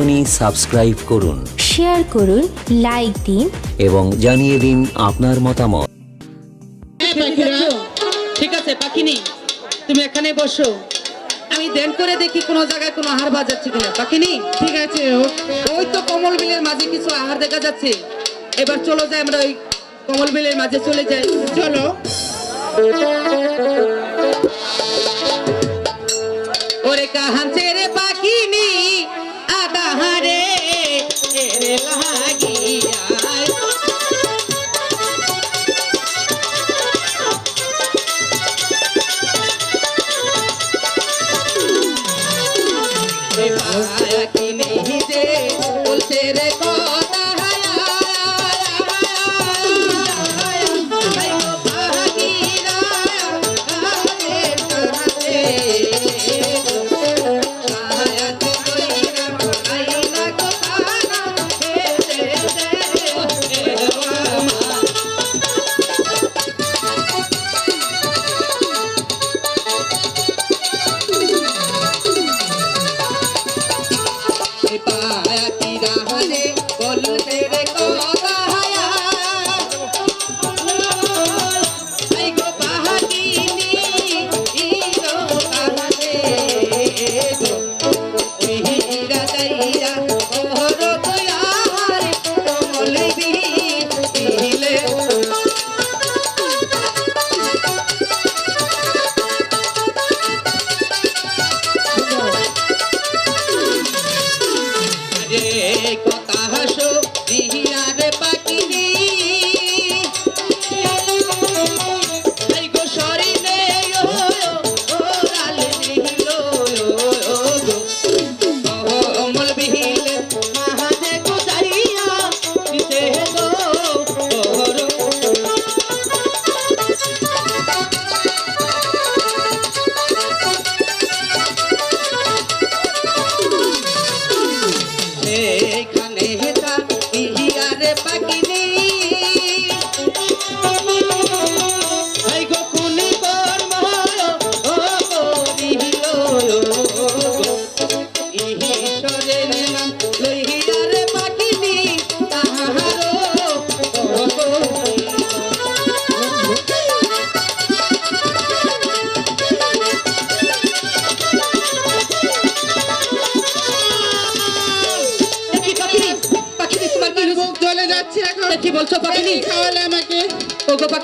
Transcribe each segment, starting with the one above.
এখনই সাবস্ক্রাইব করুন। শেয়ার করুন লাইক দিন। এবং জানিয়ে দিন আপনার মতামত। ঠিক আছে পাখিনি তুমি এখানে বসো। আমি দেন করে দেখি কোনো জায়গায় কোনো আহার বাজাচ্ছে কিনা। পাখিনি? ঠিক আছে ওই তো কমল বিলের মাঝে কিছু আহার দেখা যাচ্ছে। এবার চলো যাই আমরা ওই কমল বিলের মাঝে চলে যাই। চলো। ওরে কাহানছে রে পাখিনি রাহলে বলতে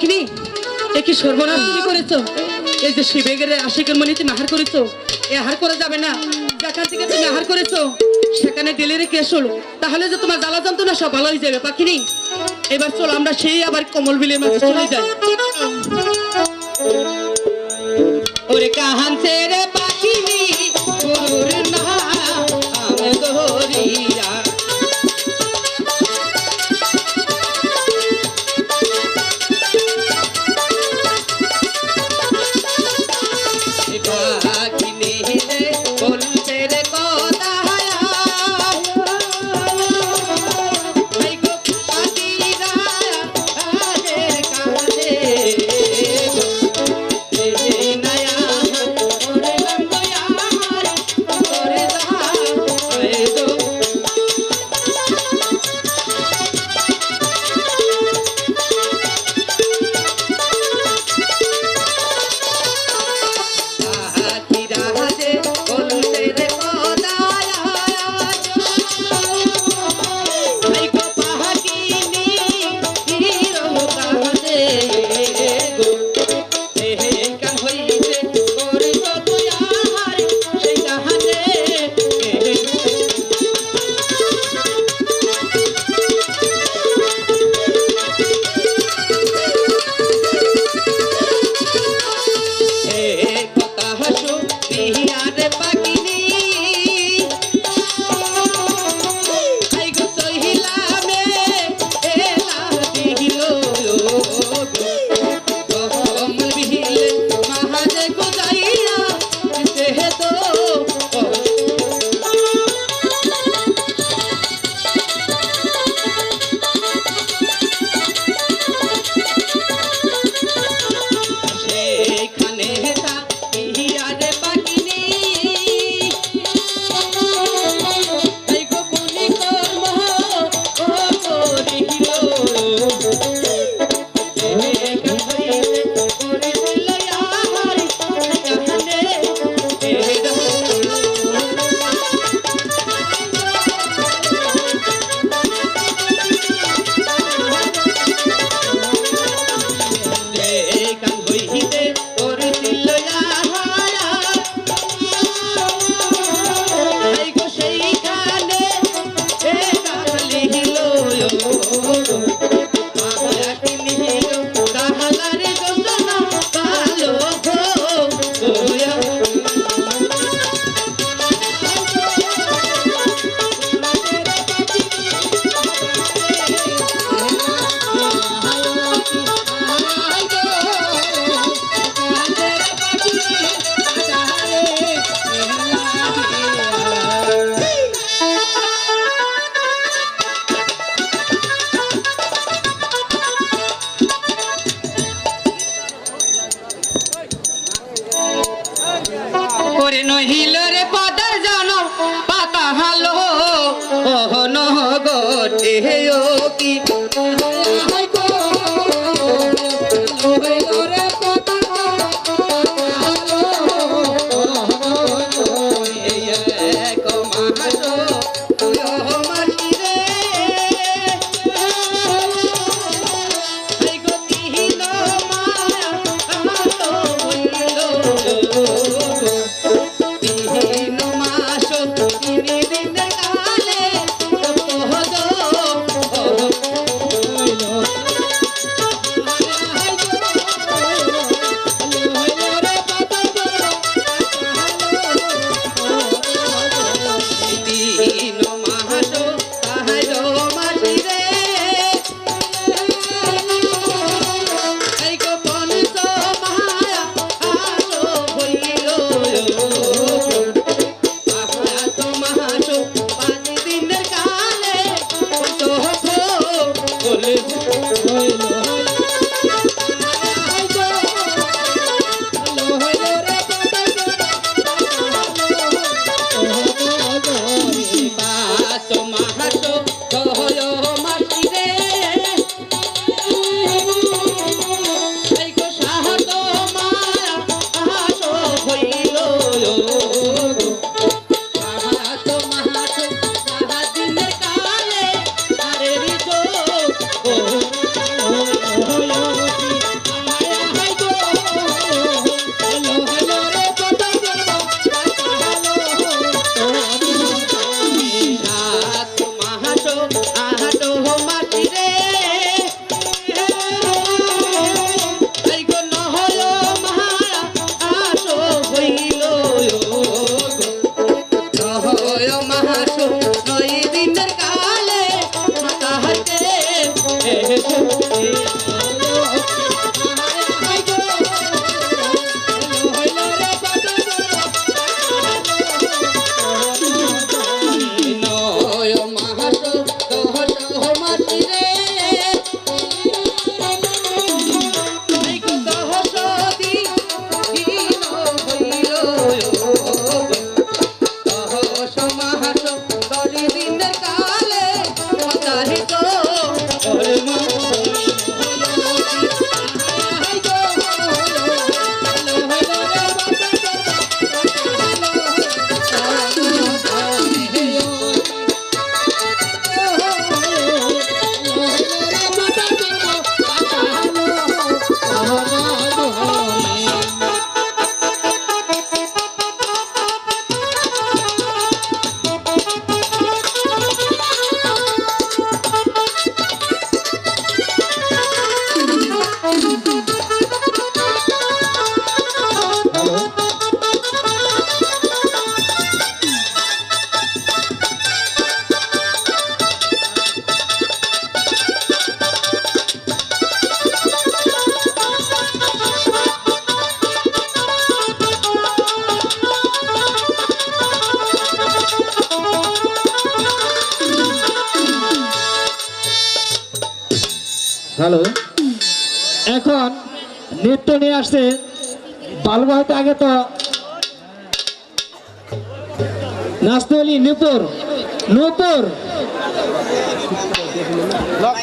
পাখিনি এ কি সর্বনাশ কি করেছ? এই যে শিবেগের আশিকের মনে তুমি আহার করেছ, এ আহার করা যাবে না। যেখান থেকে তুমি আহার করেছ, সেখানে ডেলে রেখে এসো। তাহলে যে তোমার জ্বালা যন্ত্রণা সব ভালো হয়ে যাবে পাখিনি এবার চলো, আমরা সেই আবার কমল বিলের মাঝে চলে যাই। ওরে কাহান রে অহনহ গটে ও ভালো। এখন নৃত্য নিয়ে আসছে বালুবাহিত আগে তো নাচতে হলি নূপুর নূপুর। লক